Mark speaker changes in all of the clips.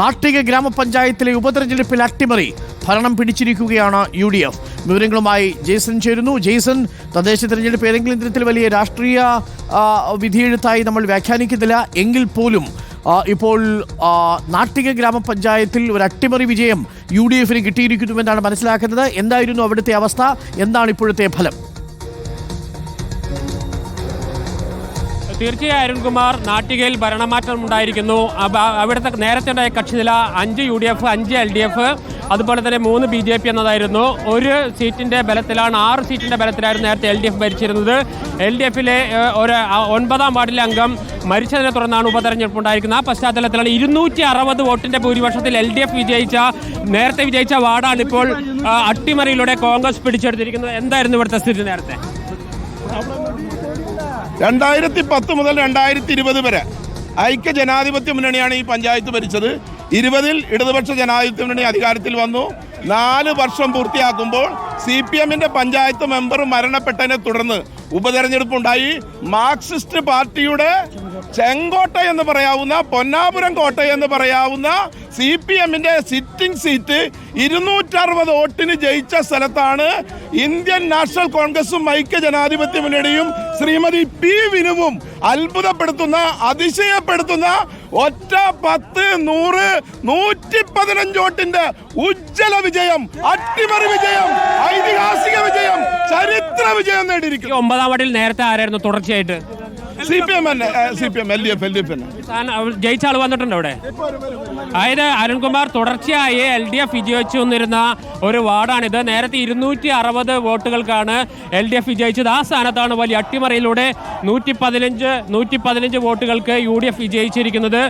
Speaker 1: നാട്ടിക ഗ്രാമപഞ്ചായത്തിലെ ഉപതെരഞ്ഞെടുപ്പിൽ അട്ടിമറി ഭരണം പിടിച്ചിരിക്കുകയാണ് യു ഡി എഫ്. വിവരങ്ങളുമായി ജെയ്സൺ ചേരുന്നു. ജെയ്സൺ തദ്ദേശ തെരഞ്ഞെടുപ്പ് ഏതെങ്കിലും തരത്തിൽ വലിയ രാഷ്ട്രീയ വിധിയെഴുത്തായി നമ്മൾ വ്യാഖ്യാനിക്കുന്നില്ല. എങ്കിൽ പോലും ഇപ്പോൾ നാട്ടിക ഗ്രാമപഞ്ചായത്തിൽ ഒരു അട്ടിമറി വിജയം യു ഡി എഫിന് കിട്ടിയിരിക്കുന്നുവെന്നാണ് മനസ്സിലാക്കുന്നത്. എന്തായിരുന്നു അവിടുത്തെ അവസ്ഥ? എന്താണ് ഇപ്പോഴത്തെ ഫലം?
Speaker 2: തീർച്ചയായും അരുൺകുമാർ നാട്ടികയിൽ ഭരണമാറ്റം ഉണ്ടായിരിക്കുന്നു. അവിടുത്തെ നേരത്തെ ഉണ്ടായ കക്ഷിനില അഞ്ച് യു ഡി എഫ് അഞ്ച് എൽ ഡി എഫ് അതുപോലെ തന്നെ മൂന്ന് ബി ജെ പി എന്നതായിരുന്നു. ഒരു സീറ്റിന്റെ ബലത്തിലാണ് ആറ് സീറ്റിന്റെ ബലത്തിലായിരുന്നു നേരത്തെ എൽ ഡി എഫ് ഭരിച്ചിരുന്നത്. എൽ ഡി എഫിലെ ഒരു ഒൻപതാം വാർഡിലെ അംഗം മരിച്ചതിനെ തുടർന്നാണ് ഉപതെരഞ്ഞെടുപ്പ് ഉണ്ടായിരിക്കുന്നത്. ആ പശ്ചാത്തലത്തിലാണ് ഇരുന്നൂറ്റി അറുപത് വോട്ടിന്റെ ഭൂരിപക്ഷത്തിൽ എൽ ഡി എഫ് വിജയിച്ച നേരത്തെ വിജയിച്ച വാർഡാണ് ഇപ്പോൾ അട്ടിമറിയിലൂടെ കോൺഗ്രസ് പിടിച്ചെടുത്തിരിക്കുന്നത്. എന്തായിരുന്നു ഇവിടുത്തെ സ്ഥിതി നേരത്തെ?
Speaker 3: രണ്ടായിരത്തി പത്ത് മുതൽ രണ്ടായിരത്തി ഇരുപത് വരെ ഐക്യ ജനാധിപത്യ മുന്നണിയാണ് ഈ പഞ്ചായത്ത് ഭരിച്ചത്. ഇരുപതിൽ ഇടതുപക്ഷ ജനാധിപത്യ മുന്നണി അധികാരത്തിൽ വന്നു. നാല് വർഷം പൂർത്തിയാക്കുമ്പോൾ സി പി എമ്മിന്റെ പഞ്ചായത്ത് മെമ്പർ മരണപ്പെട്ടതിനെ തുടർന്ന് ഉപതെരഞ്ഞെടുപ്പ് ഉണ്ടായി മാർക്സിസ്റ്റ് പാർട്ടിയുടെ ചെങ്കോട്ട എന്ന് പറയാവുന്ന പൊന്നാപുരം കോട്ട എന്ന് പറയാവുന്ന സി പി എമ്മിന്റെ സിറ്റിംഗ് സീറ്റ് ഇരുന്നൂറ്ററുപത് വോട്ടിന് ജയിച്ച സ്ഥലത്താണ് ഇന്ത്യൻ നാഷണൽ കോൺഗ്രസും ഐക്യ ജനാധിപത്യ മുന്നണിയും ശ്രീമതി പി വിനുവും അത്ഭുതപ്പെടുത്തുന്ന അതിശയപ്പെടുത്തുന്ന ഒറ്റ പത്ത് നൂറ് നൂറ്റി പതിനഞ്ച് വോട്ടിന്റെ ഉജ്ജ്വല വിജയം അട്ടിമറി വിജയം ഐതിഹാസിക വിജയം ചരിത്ര വിജയം നേടിയിരിക്കും
Speaker 2: ഒമ്പതാം വാർഡിൽ നേരത്തെ ആരായിരുന്നു? തുടർച്ചയായിട്ട്.
Speaker 3: സി പി എം തന്നെ C P M L D F L D F
Speaker 2: ജയിച്ച ആൾ വന്നിട്ടുണ്ട് അവിടെ. അതായത് അരുൺകുമാർ തുടർച്ചയായി എൽ ഡി എഫ് വിജയിച്ചു വന്നിരുന്ന ഒരു വാർഡാണിത്. നേരത്തെ ഇരുന്നൂറ്റി അറുപത് വോട്ടുകൾക്കാണ് എൽ ഡി എഫ് വിജയിച്ചത്. ആ സ്ഥാനത്താണ് വലിയ അട്ടിമറിയിലൂടെ നൂറ്റി പതിനഞ്ച് നൂറ്റി പതിനഞ്ച് വോട്ടുകൾക്ക് യു ഡി എഫ് വിജയിച്ചിരിക്കുന്നത്.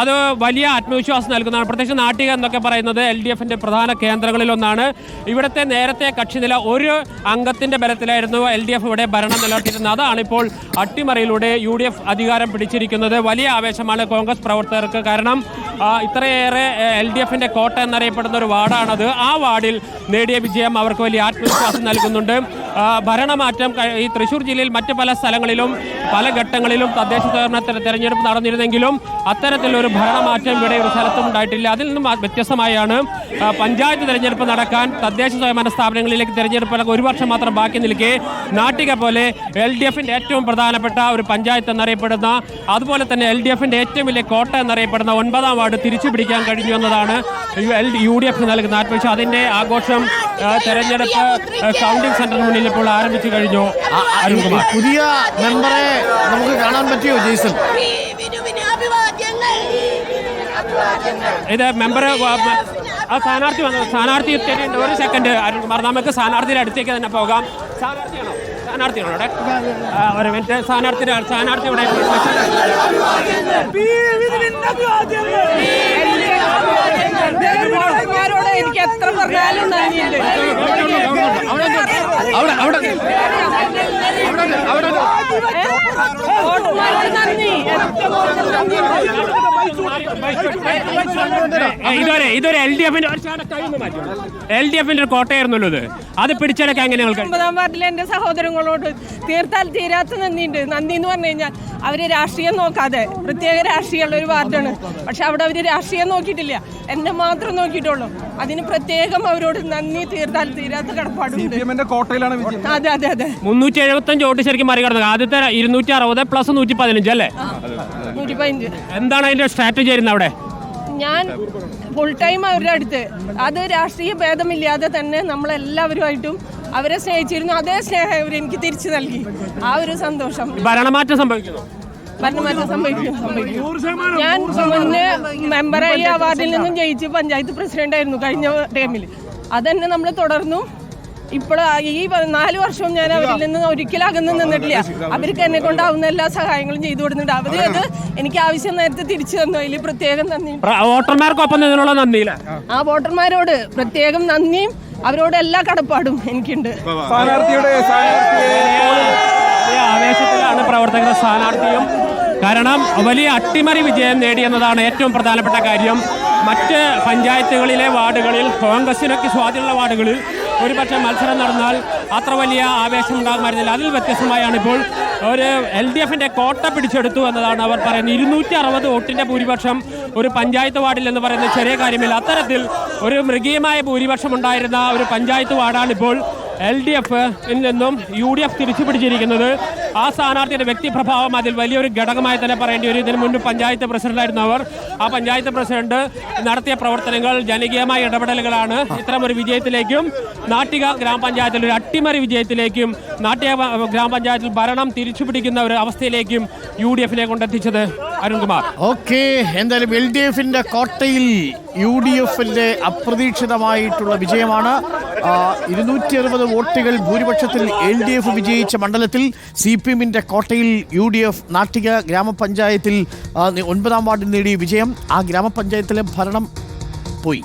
Speaker 2: അത് വലിയ ആത്മവിശ്വാസം നൽകുന്നതാണ്. പ്രത്യേകിച്ച് നാട്ടിക എന്നൊക്കെ പറയുന്നത് എൽ ഡി എഫിന്റെ പ്രധാന കേന്ദ്രങ്ങളിലൊന്നാണ് ഇവിടുത്തെ നേരത്തെ കക്ഷിനില ഒരു അംഗത്തിന്റെ ബലത്തിലായിരുന്നു എൽ ഡി എഫ് ഇവിടെ ഭരണം നിലനിർത്തിയിരുന്നത്. അതാണ് ഇപ്പോൾ അട്ടിമറിയിലൂടെ യു ഡി എഫ് അധികാരം പിടിച്ചിരിക്കുന്നത് വലിയ ആവേശമാണ് കോൺഗ്രസ് പ്രവർത്തകർക്ക്. കാരണം ഇത്രയേറെ എൽ ഡി എഫിന്റെ കോട്ട എന്നറിയപ്പെടുന്ന ഒരു വാർഡാണത്. ആ വാർഡിൽ നേടിയ വിജയം അവർക്ക് വലിയ ആത്മവിശ്വാസം നൽകുന്നുണ്ട്. ഭരണമാറ്റം ഈ തൃശ്ശൂർ ജില്ലയിൽ മറ്റ് പല സ്ഥലങ്ങളിലും പല ഘട്ടങ്ങളിലും തദ്ദേശ സ്വയംഭരണ തെര- തെരഞ്ഞെടുപ്പ് നടന്നിരുന്നെങ്കിലും അത്തരത്തിലൊരു ഭരണമാറ്റം ഇവിടെ ഒരു സ്ഥലത്തും ഉണ്ടായിട്ടില്ല. അതിൽ നിന്നും വ്യത്യസ്തമായാണ് പഞ്ചായത്ത് തെരഞ്ഞെടുപ്പ് നടക്കാൻ തദ്ദേശ സ്വയംഭരണ സ്ഥാപനങ്ങളിലേക്ക് തെരഞ്ഞെടുപ്പ് ഒരു വർഷം മാത്രം ബാക്കി നിൽക്കെ നാട്ടിക പോലെ എൽ ഡി എഫിന്റെ ഏറ്റവും പ്രധാനപ്പെട്ട ഒരു പഞ്ചായത്ത് എന്നറിയപ്പെടുന്ന അതുപോലെ തന്നെ എൽ ഡി എഫിന്റെ ഏറ്റവും വലിയ കോട്ട എന്നറിയപ്പെടുന്ന ഒൻപതാം വാർഡ് തിരിച്ചു പിടിക്കാൻ കഴിഞ്ഞു എന്നതാണ് യു ഡി എഫ് നൽകുന്ന ആത്മവിശ്വാസം. അതിന്റെ ആഘോഷം തെരഞ്ഞെടുപ്പ് കൗണ്ടിംഗ് സെന്ററിന് മുന്നിൽ ഇപ്പോൾ ആരംഭിച്ചു കഴിഞ്ഞു. അരുൺകുമാർ
Speaker 1: പുതിയ മെമ്പറെ നമുക്ക് കാണാൻ പറ്റിയോ ജെയ്സൺ?
Speaker 2: ഇത് മെമ്പർ ആ സ്ഥാനാർത്ഥി വന്നു. സ്ഥാനാർത്ഥി എത്തിയിട്ടുണ്ട്. ഒരു സെക്കൻഡ് അരുൺകുമാർ നമുക്ക് സ്ഥാനാർത്ഥിയുടെ അടുത്തേക്ക് തന്നെ പോകാം. സ്ഥാനാർത്ഥിയാണോ? സ്ഥാനാർത്ഥിയാണോ ഇവിടെ ഒരു മിനിറ്റ് സ്ഥാനാർത്ഥിയുടെ സ്ഥാനാർത്ഥി ഇവിടെ ോട്
Speaker 4: എനിക്ക് എത്ര പറഞ്ഞാലും
Speaker 1: അവിടെ അവിടെ അവിടെ
Speaker 4: അവിടെ നന്ദി.
Speaker 2: ഇതൊരു ഇതൊരു എൽ ഡി എഫിന്റെ എൽ ഡി എഫിന്റെ ഒരു കോട്ടയായിരുന്നല്ലോ ഇത്. അത് പിടിച്ചെടുക്കാൻ എങ്ങനെ
Speaker 4: ഒമ്പതാം വാർഡിലെ എന്റെ സഹോദരങ്ങളോട് തീർത്താൽ തീരാത്ത നന്ദിയുണ്ട്. നന്ദി എന്ന് പറഞ്ഞു കഴിഞ്ഞാൽ അവർ രാഷ്ട്രീയം നോക്കാതെ പ്രത്യേക രാഷ്ട്രീയമുള്ള ഒരു വാർഡാണ്. പക്ഷെ അവിടെ അവർ രാഷ്ട്രീയം നോക്കിയിട്ടില്ല. എന്നെ മാത്രം നോക്കിയിട്ടുള്ളൂ. അതിന് പ്രത്യേകം അവരോട് നന്ദി തീർത്താൽ തീരാത്ത കടപ്പാടുണ്ട്.
Speaker 5: കോട്ടയിലാണ് വിജയം.
Speaker 4: അതെ അതെ അതെ.
Speaker 2: മുന്നൂറ്റി എഴുപത്തഞ്ച് വോട്ട് ശരിക്കും മറികടന്നത്. ആദ്യത്തെ ഇരുന്നൂറ്റി അറുപത് പ്ലസ് നൂറ്റി പതിനഞ്ച് അല്ലേ?
Speaker 4: നൂറ്റി പതിനഞ്ച്.
Speaker 2: എന്താണ് അതിന്റെ സ്ട്രാറ്റജി ആയിരുന്നു അവിടെ?
Speaker 4: ഞാൻ ഫുൾ ടൈം അവരുടെ അടുത്ത്. അത് രാഷ്ട്രീയ ഭേദമില്ലാതെ തന്നെ നമ്മളെല്ലാവരുമായിട്ടും അവരെ സ്നേഹിച്ചിരുന്നു. അതേ സ്നേഹം അവർ എനിക്ക് തിരിച്ചു നൽകി. ആ ഒരു സന്തോഷം.
Speaker 2: ഭരണമാറ്റം സംഭവിക്കുന്നു
Speaker 4: ഭരണമാറ്റം സംഭവിക്കും സംഭവിക്കും ഞാൻ മുന്നേ മെമ്പറായി അവാർഡിൽ വാർഡിൽ നിന്നും ജയിച്ച് പഞ്ചായത്ത് പ്രസിഡന്റ് ആയിരുന്നു കഴിഞ്ഞ ടൈമിൽ അതന്നെ നമ്മൾ തുടർന്നു. ഇപ്പോൾ ഈ നാല് വർഷവും ഞാൻ അവരിൽ നിന്ന് ഒരിക്കലും അകന്ന് നിന്നിട്ടില്ല. അവർക്ക് എന്നെ കൊണ്ടാവുന്ന എല്ലാ സഹായങ്ങളും ചെയ്തു കൊടുക്കുന്നുണ്ട് അവർ അത്. എനിക്ക് ആവശ്യം നേരത്തെ തിരിച്ചു തന്നു. അതിൽ പ്രത്യേകം നന്ദി.
Speaker 2: വോട്ടർമാർക്കൊപ്പം നിന്നുള്ള നന്ദിയില്ല?
Speaker 4: ആ വോട്ടർമാരോട് പ്രത്യേകം നന്ദിയും അവരോട് എല്ലാ കടപ്പാടും എനിക്കുണ്ട്.
Speaker 2: ആവേശത്തിലാണ് പ്രവർത്തകരുടെ സ്ഥാനാർത്ഥിയും. കാരണം വലിയ അട്ടിമറി വിജയം നേടിയെന്നതാണ് ഏറ്റവും പ്രധാനപ്പെട്ട കാര്യം. മറ്റ് പഞ്ചായത്തുകളിലെ വാർഡുകളിൽ കോൺഗ്രസിനൊക്കെ സ്വാധീനമുള്ള വാർഡുകളിൽ ഒരുപക്ഷെ മത്സരം നടന്നാൽ അത്ര വലിയ ആവേശം ഉണ്ടാകുമായിരുന്നില്ല. അതിൽ വ്യത്യസ്തമായാണ് ഇപ്പോൾ ഒരു എൽ ഡി എഫിന്റെ കോട്ട പിടിച്ചെടുത്തു എന്നതാണ് അവർ പറയുന്നത്. ഇരുന്നൂറ്റി അറുപത് വോട്ടിന്റെ ഭൂരിപക്ഷം ഒരു പഞ്ചായത്ത് വാർഡിൽ എന്ന് പറയുന്നത് ചെറിയ കാര്യമില്ല. അത്തരത്തിൽ ഒരു മൃഗീയമായ ഭൂരിപക്ഷം ഉണ്ടായിരുന്ന ഒരു പഞ്ചായത്ത് വാർഡാണ് ഇപ്പോൾ എൽ ഡി എഫിൽ നിന്നും യു ഡി എഫ് തിരിച്ചു പിടിച്ചിരിക്കുന്നത് ആ സ്ഥാനാർത്ഥിയുടെ വ്യക്തിപ്രഭാവം അതിൽ വലിയൊരു ഘടകമായി തന്നെ പറയേണ്ടി വരും. ഇതിന് മുൻപ് പഞ്ചായത്ത് പ്രസിഡന്റായിരുന്നു അവർ. ആ പഞ്ചായത്ത് പ്രസിഡന്റ് നടത്തിയ പ്രവർത്തനങ്ങൾ ജനകീയമായ ഇടപെടലുകളാണ് ഇത്തരമൊരു വിജയത്തിലേക്കും നാട്ടിക ഗ്രാമപഞ്ചായത്തിൽ ഒരു അട്ടിമറി വിജയത്തിലേക്കും നാട്ടിക ഗ്രാമപഞ്ചായത്തിൽ ഭരണം തിരിച്ചു പിടിക്കുന്ന ഒരു അവസ്ഥയിലേക്കും യു ഡി എഫിനെ കൊണ്ടെത്തിച്ചത് അരുൺകുമാർ.
Speaker 1: ഓക്കെ എന്തായാലും എൽ ഡി എഫിന്റെ കോട്ടയിൽ യു ഡി എഫിന്റെ അപ്രതീക്ഷിതമായിട്ടുള്ള വിജയമാണ്. ഇരുന്നൂറ്റി അറുപത് വോട്ടുകൾ ഭൂരിപക്ഷത്തിൽ എൽ ഡി എഫ് വിജയിച്ച മണ്ഡലത്തിൽ സി പി എമ്മിന്റെ കോട്ടയിൽ യു ഡി എഫ് നാട്ടിക ഗ്രാമപഞ്ചായത്തിൽ ഒൻപതാം വാർഡിൽ നേടിയ വിജയം. ആ ഗ്രാമപഞ്ചായത്തിലെ ഭരണം പോയി.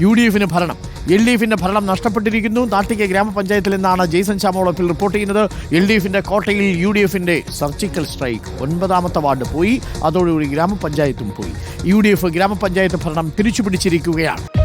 Speaker 1: യു ഡി എഫിന് ഭരണം. എൽ ഡി എഫിന്റെ ഭരണം നഷ്ടപ്പെട്ടിരിക്കുന്നു. നാട്ടിക ഗ്രാമപഞ്ചായത്തിൽ നിന്നാണ് ജെയ്സൺ ചാമോളപ്പിൽ റിപ്പോർട്ട് ചെയ്യുന്നത്. എൽ ഡി എഫിന്റെ കോട്ടയിൽ യു ഡി എഫിന്റെ സർജിക്കൽ സ്ട്രൈക്ക്. ഒൻപതാമത്തെ വാർഡ് പോയി. അതോടുകൂടി ഗ്രാമപഞ്ചായത്തും പോയി. യു ഡി എഫ് ഗ്രാമപഞ്ചായത്ത് ഭരണം തിരിച്ചുപിടിച്ചിരിക്കുകയാണ്